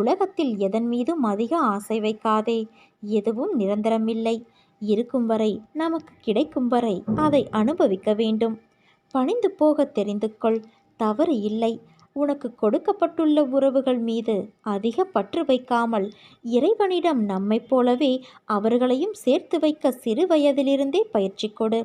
உலகத்தில் எதன் மீதும் அதிக ஆசை வைக்காதே. எதுவும் நிரந்தரமில்லை. இருக்கும் வரை நமக்கு கிடைக்கும் வரை அதை அனுபவிக்க வேண்டும். பணிந்து போக தெரிந்து கொள். தவறு இல்லை. உனக்கு கொடுக்கப்பட்டுள்ள உறவுகள் மீது அதிக பற்று வைக்காமல் இறைவனிடம் நம்மைப் போலவே அவர்களையும் சேர்த்து வைக்க சிறு வயதிலிருந்தே பயிற்சி கொடு.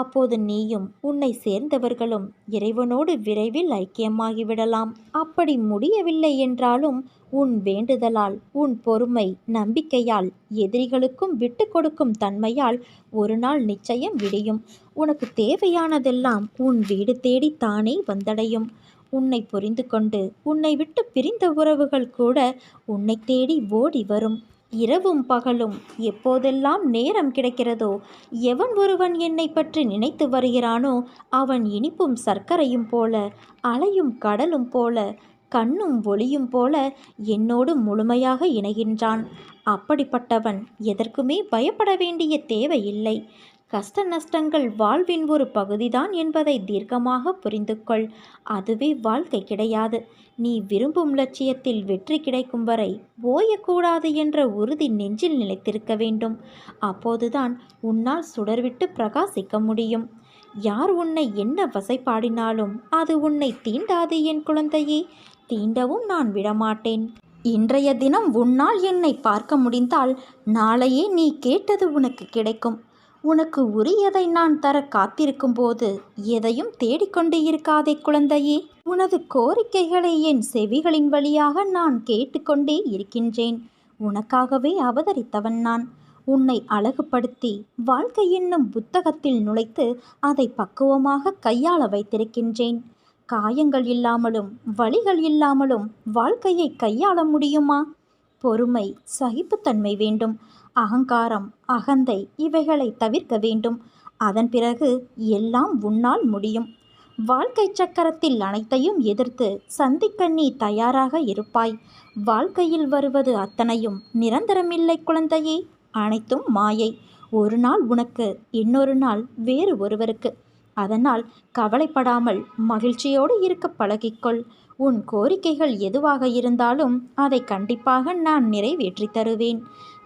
அப்போது நீயும் உன்னை சேர்ந்தவர்களும் இறைவனோடு விரைவில் ஐக்கியமாகிவிடலாம். அப்படி முடியவில்லை என்றாலும் உன் வேண்டுதலால் உன் பொறுமை நம்பிக்கையால் எதிரிகளுக்கும் விட்டு கொடுக்கும் தன்மையால் ஒரு நாள் நிச்சயம் விடியும். உனக்கு தேவையானதெல்லாம் உன் வீடு தேடி தானே வந்தடையும். உன்னை புரிந்து கொண்டு உன்னை விட்டு பிரிந்த உறவுகள் கூட உன்னை தேடி ஓடி வரும். இரவும் பகலும் எப்போதெல்லாம் நேரம் கிடைக்கிறதோ எவன் ஒருவன் என்னை பற்றி நினைத்து வருகிறானோ அவன் இனிப்பும் சர்க்கரையும் போல அலையும் கடலும் போல கண்ணும் ஒளியும் போல என்னோடு முழுமையாக இணைகின்றான். அப்படிப்பட்டவன் எதற்குமே பயப்பட வேண்டிய தேவையில்லை. கஷ்ட நஷ்டங்கள் வாழ்வின் ஒரு பகுதிதான் என்பதை தீர்க்கமாக புரிந்து கொள் அதுவே வாழ்க்கை கிடையாது. நீ விரும்பும் லட்சியத்தில் வெற்றி கிடைக்கும் வரை ஓயக்கூடாது என்ற உறுதி நெஞ்சில் நிலைத்திருக்க வேண்டும். அப்போதுதான் உன்னால் சுடர்விட்டு பிரகாசிக்க முடியும். யார் உன்னை என்ன வசைப்பாடினாலும் அது உன்னை தீண்டாது என் குழந்தையே. தீண்டவும் நான் விடமாட்டேன். இன்றைய தினம் உன்னால் என்னை பார்க்க முடிந்தால் நாளையே நீ கேட்டது உனக்கு கிடைக்கும். உனக்கு உரியதை நான் தர காத்திருக்கும் போது எதையும் தேடிக்கொண்டு இருக்காதே குழந்தையே. உனது கோரிக்கைகளை என் செவிகளின் வழியாக நான் கேட்டுக்கொண்டே இருக்கின்றேன். உனக்காகவே அவதரித்தவன் நான். உன்னை அழகுபடுத்தி வாழ்க்கை என்னும் புத்தகத்தில் நுழைத்து அதை பக்குவமாக கையாள வைத்திருக்கின்றேன். காயங்கள் இல்லாமலும் வழிகள் இல்லாமலும் வாழ்க்கையை கையாள முடியுமா? பொறுமை சகிப்புத்தன்மை வேண்டும். அகங்காரம் அகந்தை இவைகளை தவிர்க்க வேண்டும். அதன் பிறகு எல்லாம் உன்னால் முடியும். வாழ்க்கை சக்கரத்தில் அனைத்தையும் எதிர்த்து சந்திக்க நீ தயாராக இருப்பாய். வாழ்க்கையில் வருவது அத்தனையும் நிரந்தரமில்லை குழந்தையே. அனைத்தும் மாயை. ஒரு நாள் உனக்கு இன்னொரு நாள் வேறு ஒருவருக்கு. அதனால் கவலைப்படாமல் மகிழ்ச்சியோடு இருக்க பழகிக்கொள். உன் கோரிக்கைகள் எதுவாக இருந்தாலும் அதை கண்டிப்பாக நான் நிறைவேற்றி தருவேன்.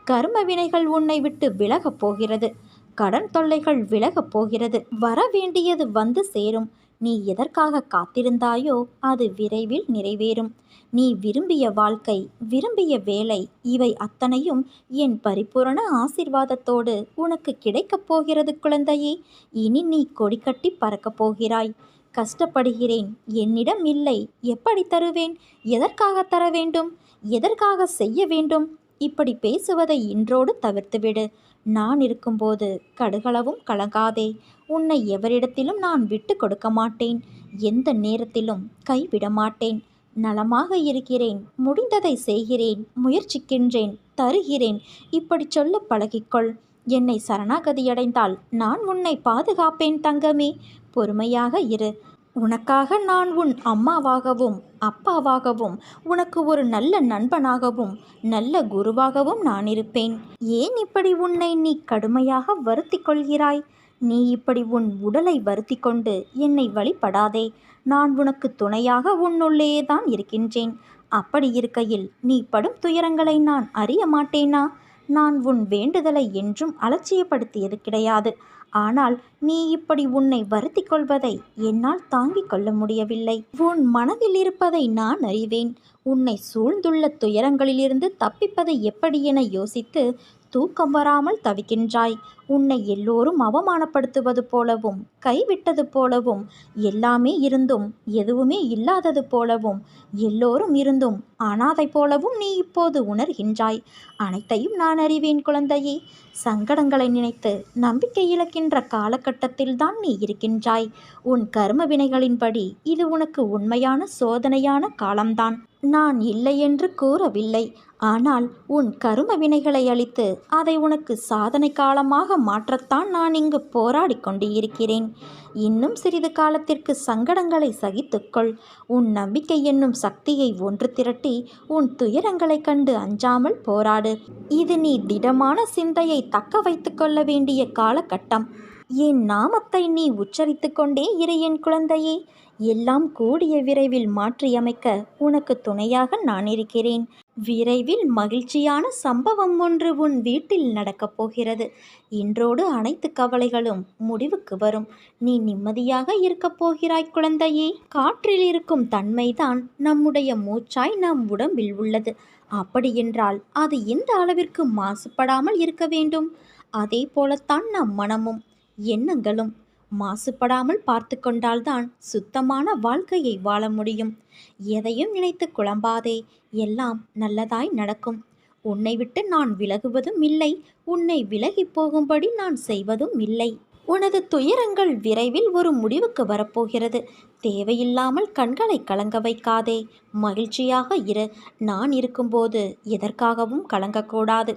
கர்ம வினைகள் உன்னை விட்டு விலகப் போகிறது. கடன் தொல்லைகள் விலகப் போகிறது. வர வேண்டியது வந்து சேரும். நீ எதற்காக காத்திருந்தாயோ அது விரைவில் நிறைவேறும். நீ விரும்பிய வாழ்க்கை விரும்பிய வேலை இவை அத்தனையும் என் பரிபூரண ஆசிர்வாதத்தோடு உனக்கு கிடைக்கப் போகிறது குழந்தையே. இனி நீ கொடிக்கட்டி பறக்கப் போகிறாய். கஷ்டப்படுகிறேன். என்னிடம் இல்லை. எப்படி தருவேன்? எதற்காக தர வேண்டும்? எதற்காக செய்ய வேண்டும்? இப்படி பேசுவதை இன்றோடு தவிர்த்துவிடு. நான் இருக்கும்போது கடுகளவும் கலங்காதே. உன்னை எவரிடத்திலும் நான் விட்டு கொடுக்க மாட்டேன். எந்த நேரத்திலும் கைவிட மாட்டேன். நலமாக இருக்கிறேன். முடிந்ததை செய்கிறேன். முயற்சிக்கின்றேன். தருகிறேன். இப்படி சொல்ல பழகிக்கொள். என்னை சரணாகதியடைந்தால் நான் உன்னை பாதுகாப்பேன் தங்கமே. பொறுமையாக இரு. உனக்காக நான் உன் அம்மாவாகவும் அப்பாவாகவும் உனக்கு ஒரு நல்ல நண்பனாகவும் நல்ல குருவாகவும் நான் இருப்பேன். ஏன் இப்படி உன்னை நீ கடுமையாக வருத்தி கொள்கிறாய்? நீ இப்படி உன் உடலை வருத்தி கொண்டு என்னை வழிபடாதே. நான் உனக்கு துணையாக உன்னுள்ளேயே தான் இருக்கின்றேன். அப்படி இருக்கையில் நீ படும் துயரங்களை நான் அறிய மாட்டேனா? நான் உன் வேண்டுதலை என்றும் அலட்சியப்படுத்தியது கிடையாது. ஆனால் நீ இப்படி உன்னை வருத்தி கொள்வதை என்னால் தாங்கிக் கொள்ள முடியவில்லை. உன் மனதில் இருப்பதை நான் அறிவேன். உன்னை சூழ்ந்துள்ள துயரங்களிலிருந்து தப்பிப்பதை எப்படி என யோசித்து தூக்கம் வராமல் தவிக்கின்றாய். உன்னை எல்லோரும் அவமானப்படுத்துவது போலவும் கைவிட்டது போலவும் எல்லாமே இருந்தும் எதுவுமே இல்லாதது போலவும் எல்லோரும் இருந்தும் அனாதை போலவும் நீ இப்போது உணர்கின்றாய். அனைத்தையும் நான் அறிவேன் குழந்தையே. சங்கடங்களை நினைத்து நம்பிக்கை இழக்கின்ற காலகட்டத்தில்தான் நீ இருக்கின்றாய். உன் கர்ம வினைகளின்படி இது உனக்கு உண்மையான சோதனையான காலம்தான். நான் இல்லை என்று கூறவில்லை. ஆனால் உன் கரும வினைகளை அளித்து அதை உனக்கு சாதனை காலமாக மாற்றத்தான் நான் இங்கு போராடி கொண்டு இருக்கிறேன் இன்னும் சிறிது காலத்திற்கு சங்கடங்களை சகித்துக்கொள். உன் நம்பிக்கை என்னும் சக்தியை ஒன்று திரட்டி உன் துயரங்களைக் கண்டு அஞ்சாமல் போராடு. இது நீ திடமான சிந்தையை தக்க வைத்து கொள்ள வேண்டிய காலகட்டம். என் நாமத்தை நீ உச்சரித்து கொண்டே இரு என் குழந்தையே. எல்லாம் கூடிய விரைவில் மாற்றியமைக்க உனக்கு துணையாக நான் இருக்கிறேன். விரைவில் மகிழ்ச்சியான சம்பவம் ஒன்று உன் வீட்டில் நடக்கப் போகிறது. இன்றோடு அனைத்து கவலைகளும் முடிவுக்கு வரும். நீ நிம்மதியாக இருக்கப் போகிறாய் குழந்தையே. காற்றில் இருக்கும் தன்மைதான் நம்முடைய மூச்சாய் நம் உடம்பில் உள்ளது. அப்படியென்றால் அது எந்த அளவிற்கு மாசுபடாமல் இருக்க வேண்டும்? அதே போலத்தான் நம் மனமும் எண்ணங்களும் மாசுபடாமல் பார்த்து கொண்டால்தான் சுத்தமான வாழ்க்கையை வாழ முடியும். எதையும் நினைத்து குழம்பாதே எல்லாம் நல்லதாய் நடக்கும். உன்னை விட்டு நான் விலகுவதும் இல்லை உன்னை விலகி போகும்படி நான் செய்வதும் இல்லை. உனது துயரங்கள் விரைவில் ஒரு முடிவுக்கு வரப்போகிறது. தேவையில்லாமல் கண்களை கலங்க வைக்காதே. மகிழ்ச்சியாக இரு. நான் இருக்கும்போது எதற்காகவும் கலங்கக்கூடாது.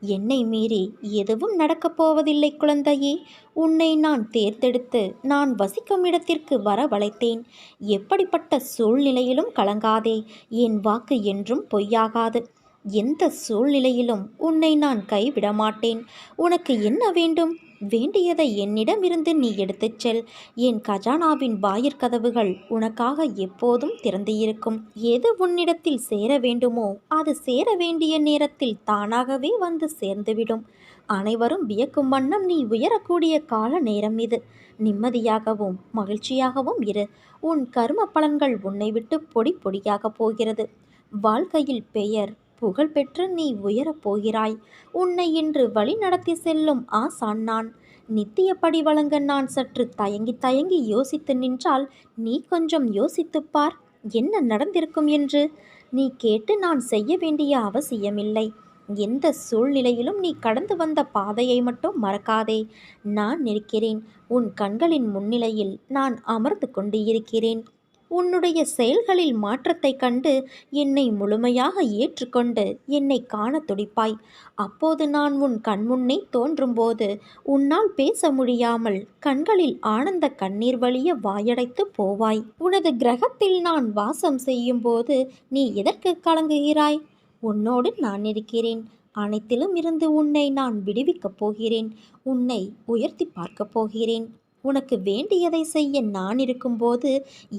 என்னை மீறி எதுவும் நடக்கப் போவதில்லை குழந்தையே. உன்னை நான் தேர்ந்தெடுத்து நான் வசிக்கும் இடத்திற்கு வரவழைத்தேன். எப்படிப்பட்ட சூழ்நிலையிலும் கலங்காதே. என் வாக்கு என்றும் பொய்யாகாது. எந்த சூழ்நிலையிலும் உன்னை நான் கைவிட மாட்டேன் உனக்கு என்ன வேண்டும்? வேண்டியதை என்னிடமிருந்து நீ எடுத்துச் செல். என் கஜானாவின் வாயிற்கதவுகள் உனக்காக எப்போதும் திறந்து இருக்கும் எது உன்னிடத்தில் சேர வேண்டுமோ அது சேர வேண்டிய நேரத்தில் தானாகவே வந்து சேர்ந்துவிடும். அனைவரும் வியக்கும் வண்ணம் நீ உயரக்கூடிய கால நேரம் இது. நிம்மதியாகவும் மகிழ்ச்சியாகவும் இரு. உன் கர்ம பலன்கள் உன்னை விட்டு பொடி பொடியாக போகிறது. வாழ்க்கையில் பெயர் புகழ்பெற்று நீ உயரப் போகிறாய். உன்னை இன்று வழி நடத்தி செல்லும் ஆசான் நான். நித்தியப்படி வழங்க நான் சற்று தயங்கி தயங்கி யோசித்து நின்றால் நீ கொஞ்சம் யோசித்துப் பார் என்ன நடந்திருக்கும் என்று. நீ கேட்டு நான் செய்ய வேண்டிய அவசியமில்லை. எந்த சூழ்நிலையிலும் நீ கடந்து வந்த பாதையை மட்டும் மறக்காதே. நான் நிற்கிறேன். உன் கண்களின் முன்னிலையில் நான் அமர்ந்து கொண்டு இருக்கிறேன். உன்னுடைய செயல்களில் மாற்றத்தைக் கண்டு என்னை முழுமையாக ஏற்றுக்கொண்டு என்னை காண துடிப்பாய். அப்போது நான் உன் கண்முன்னே தோன்றும்போது உன்னால் பேச முடியாமல் கண்களில் ஆனந்த கண்ணீர் வழிய வாயடைத்து போவாய். உனது கிரகத்தில் நான் வாசம் செய்யும்போது நீ எதற்கு கலங்குகிறாய்? உன்னோடு நான் இருக்கிறேன். அனைத்திலும் இருந்து உன்னை நான் விடுவிக்கப் போகிறேன். உன்னை உயர்த்தி பார்க்கப் போகிறேன். உனக்கு வேண்டியதை செய்ய நான் இருக்கும்போது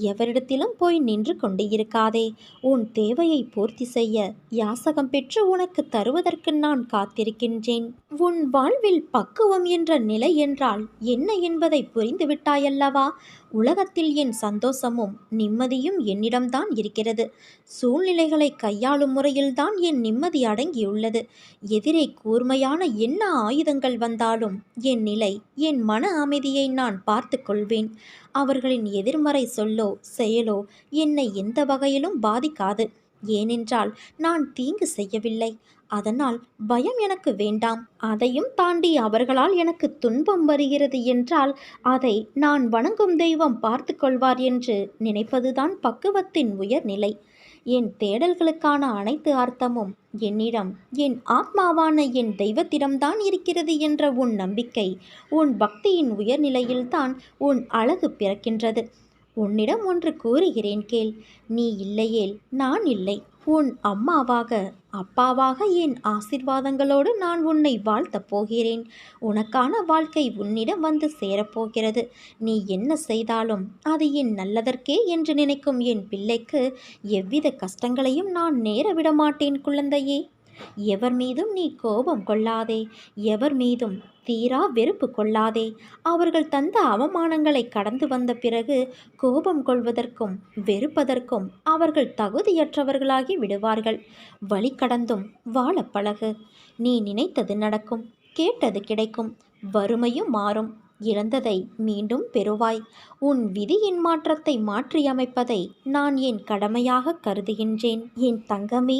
எவரிடத்திலும் போய் நின்று கொண்டு இருக்காதே. உன் தேவையை பூர்த்தி செய்ய யாசகம் பெற்று உனக்கு தருவதற்கு நான் காத்திருக்கின்றேன். உன் வாழ்வில் பக்குவம் என்ற நிலை என்றால் என்ன என்பதை புரிந்துவிட்டாயல்லவா உலகத்தில் என் சந்தோஷமும் நிம்மதியும் என்னிடம்தான் இருக்கிறது. சூழ்நிலைகளை கையாளும் முறையில்தான் என் நிம்மதி அடங்கியுள்ளது. எதிரே கூர்மையான என்ன ஆயுதங்கள் வந்தாலும் என் நிலை என் மன அமைதியை நான் பார்த்து கொள்வேன் அவர்களின் எதிர்மறை சொல்லோ செயலோ என்னை எந்த வகையிலும் பாதிக்காது. ஏனென்றால் நான் தீங்கு செய்யவில்லை. அதனால் பயம் எனக்கு வேண்டாம். அதையும் தாண்டி அவர்களால் எனக்கு துன்பம் வருகிறது என்றால் அதை நான் வணங்கும் தெய்வம் பார்த்து கொள்வார் என்று நினைப்பதுதான் பக்குவத்தின் உயர்நிலை. என் தேடல்களுக்கான அனைத்து அர்த்தமும் என்னிடம் என் ஆத்மாவான என் தெய்வத்திடம்தான் இருக்கிறது என்ற உன் நம்பிக்கை உன் பக்தியின் உயர்நிலையில்தான் உன் அழகு பிறக்கின்றது. உன்னிடம் ஒன்று கூறுகிறேன் கேள். நீ இல்லையேல் நான் இல்லை. உன் அம்மாவாக அப்பாவாக என் ஆசிர்வாதங்களோடு நான் உன்னை வாழ்த்தப் போகிறேன். உனக்கான வாழ்க்கை உன்னிடம் வந்து சேரப்போகிறது. நீ என்ன செய்தாலும் அது என் நல்லதற்கே என்று நினைக்கும் என் பிள்ளைக்கு எவ்வித கஷ்டங்களையும் நான் நேர விட மாட்டேன் குழந்தையே. எவர் மீதும் நீ கோபம் கொள்ளாதே எவர் மீதும் தீரா வெறுப்பு கொள்ளாதே. அவர்கள் தந்த அவமானங்களை கடந்து வந்த பிறகு கோபம் கொள்வதற்கும் வெறுப்பதற்கும் அவர்கள் தகுதியற்றவர்களாகி விடுவார்கள். வழி கடந்தும் வாழ பழகு. நீ நினைத்தது நடக்கும் கேட்டது கிடைக்கும் வறுமையும் மாறும். இழந்ததை மீண்டும் பெறுவாய். உன் விதியின் மாற்றத்தை மாற்றியமைப்பதை நான் என் கடமையாக கருதுகின்றேன். என் தங்கமே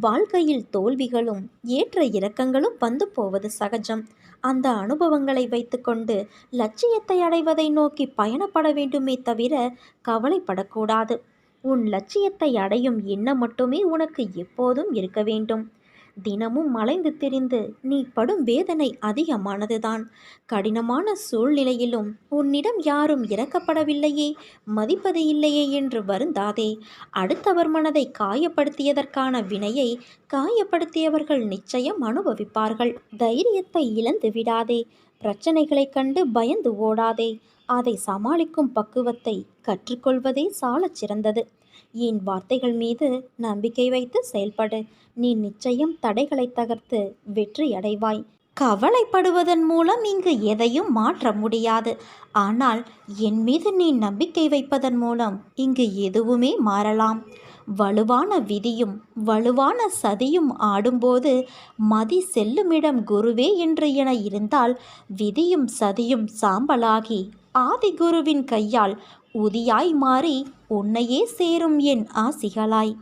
வாழ்க்கையில் தோல்விகளும் ஏற்ற இறக்கங்களும் வந்து போவது சகஜம். அந்த அனுபவங்களை வைத்துக்கொண்டு லட்சியத்தை அடைவதை நோக்கி பயணப்பட வேண்டுமே தவிர கவலைப்படக்கூடாது. உன் லட்சியத்தை அடையும் எண்ணம் மட்டுமே உனக்கு எப்போதும் இருக்க வேண்டும். தினமும் மலைந்து திரிந்து நீ படும் வேதனை அதிகமானதுதான். கடினமான சூழ்நிலையிலும் உன்னிடம் யாரும் இறக்கப்படவில்லையே மதிப்பது இல்லையே என்று வருந்தாதே. அடுத்தவர் மனதை காயப்படுத்தியதற்கான வினையை காயப்படுத்தியவர்கள் நிச்சயம் அனுபவிப்பார்கள். தைரியத்தை இழந்து விடாதே. பிரச்சனைகளைக் கண்டு பயந்து ஓடாதே. அதை சமாளிக்கும் பக்குவத்தை கற்றுக்கொள்வதே சாலச் சிறந்தது. என் வார்த்தைகள் மீது நம்பிக்கை வைத்து செயல்படு. நீ நிச்சயம் தடைகளை தகர்த்து வெற்றி அடைவாய். கவலைப்படுவதன் மூலம் இங்கு எதையும் மாற்ற முடியாது. ஆனால் என் மீது நீ நம்பிக்கை வைப்பதன் மூலம் இங்கு எதுவுமே மாறலாம். வலுவான விதியும் வலுவான சதியும் ஆடும்போது மதி செல்லுமிடம் குருவே என்று என இருந்தால் விதியும் சதியும் சாம்பலாகி ஆதிகுருவின் கையால் உதியாய் மாறி உன்னையே சேரும் என் ஆசிகளாய்.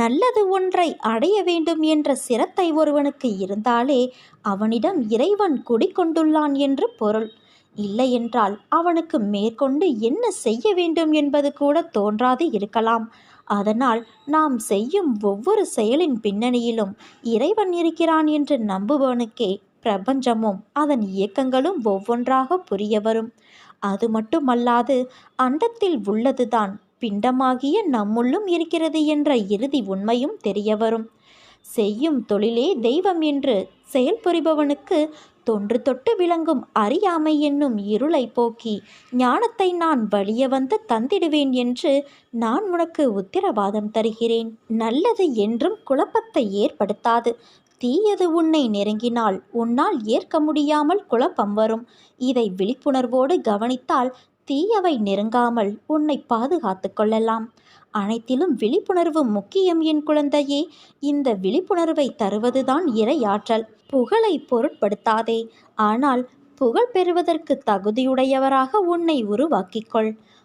நல்லது ஒன்றை அடைய வேண்டும் என்ற சிரத்தை ஒருவனுக்கு இருந்தாலே அவனிடம் இறைவன் குடிக்கொண்டுள்ளான் என்று பொருள். இல்லையென்றால் அவனுக்கு மேற்கொண்டு என்ன செய்ய வேண்டும் என்பது கூட தோன்றாது இருக்கலாம். அதனால் நாம் செய்யும் ஒவ்வொரு செயலின் பின்னணியிலும் இறைவன் இருக்கிறான் என்று நம்புபவனுக்கே பிரபஞ்சமும் அதன் இயக்கங்களும் ஒவ்வொன்றாக புரிய வரும். அது மட்டுமல்லாது அண்டத்தில் உள்ளதுதான். பிண்டமாகிய நம்முள்ளும் இருக்கிறது என்ற இறுதி உண்மையும் தெரியவரும். செய்யும் தொழிலே தெய்வம் என்று செயல்புரிபவனுக்கு தொன்று தொட்டு விளங்கும் அறியாமை என்னும் இருளை போக்கி ஞானத்தை நான் வழிய வந்து தந்திடுவேன் என்று நான் உனக்கு உத்தரவாதம் தருகிறேன். நல்லது என்றும் குழப்பத்தை ஏற்படுத்தாது. தீயது உன்னை நெருங்கினால் உன்னால் ஏற்க முடியாமல் குழப்பம் வரும். இதை விழிப்புணர்வோடு கவனித்தால் தீயவை நெருங்காமல் உன்னை பாதுகாத்து கொள்ளலாம். அனைத்திலும் விழிப்புணர்வு முக்கியம் என் குழந்தையே. இந்த விழிப்புணர்வை தருவதுதான் இறையாற்றல் புகழை பொருட்படுத்தாதே. ஆனால் புகழ் பெறுவதற்கு தகுதியுடையவராக உன்னை உருவாக்கிக்கொள்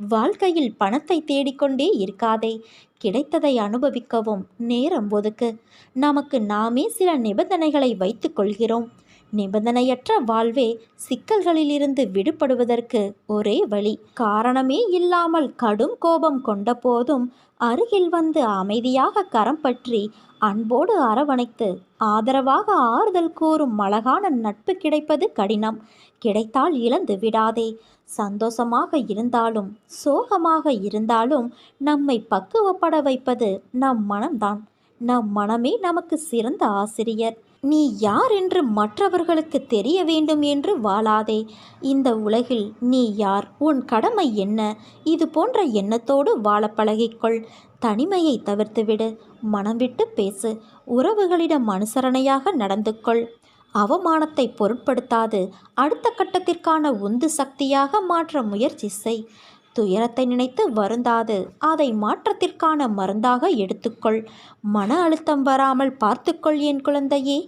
வாழ்க்கையில் பணத்தை தேடிக்கொண்டே இருக்காதே. கிடைத்ததை அனுபவிக்கவும் நேரம் ஒதுக்கு. நமக்கு நாமே சில நிபந்தனைகளை வைத்துக் கொள்கிறோம். நிபந்தனையற்ற வாழ்வே சிக்கல்களிலிருந்து விடுபடுவதற்கு ஒரே வழி. காரணமே இல்லாமல் கடும் கோபம் கொண்ட போதும் அருகில் வந்து அமைதியாக கரம் பற்றி அன்போடு அரவணைத்து ஆதரவாக ஆறுதல் கூறும் அழகான நட்பு கிடைப்பது கடினம். கிடைத்தால் இழந்து விடாதே. சந்தோஷமாக இருந்தாலும் சோகமாக இருந்தாலும் நம்மை பக்குவப்பட வைப்பது நம் மனம்தான். நம் மனமே நமக்கு சிறந்த ஆசிரியர். நீ யார் என்று மற்றவர்களுக்கு தெரிய வேண்டும் என்று வாழாதே. இந்த உலகில் நீ யார்? உன் கடமை என்ன? இது போன்ற எண்ணத்தோடு வாழ பழகிக்கொள். தனிமையை தவிர்த்துவிடு. மனம் விட்டு பேசு. உறவுகளிடம் அனுசரணையாக நடந்து கொள் அவமானத்தை பொருட்படுத்தாது. அடுத்த கட்டத்திற்கான உந்து சக்தியாக மாற்ற முயற்சி செய். துயரத்தை நினைத்து வருந்தாது. அதை மாற்றத்திற்கான மருந்தாக எடுத்துக்கொள். மன அழுத்தம் வராமல் பார்த்துக்கொள் என் குழந்தையே.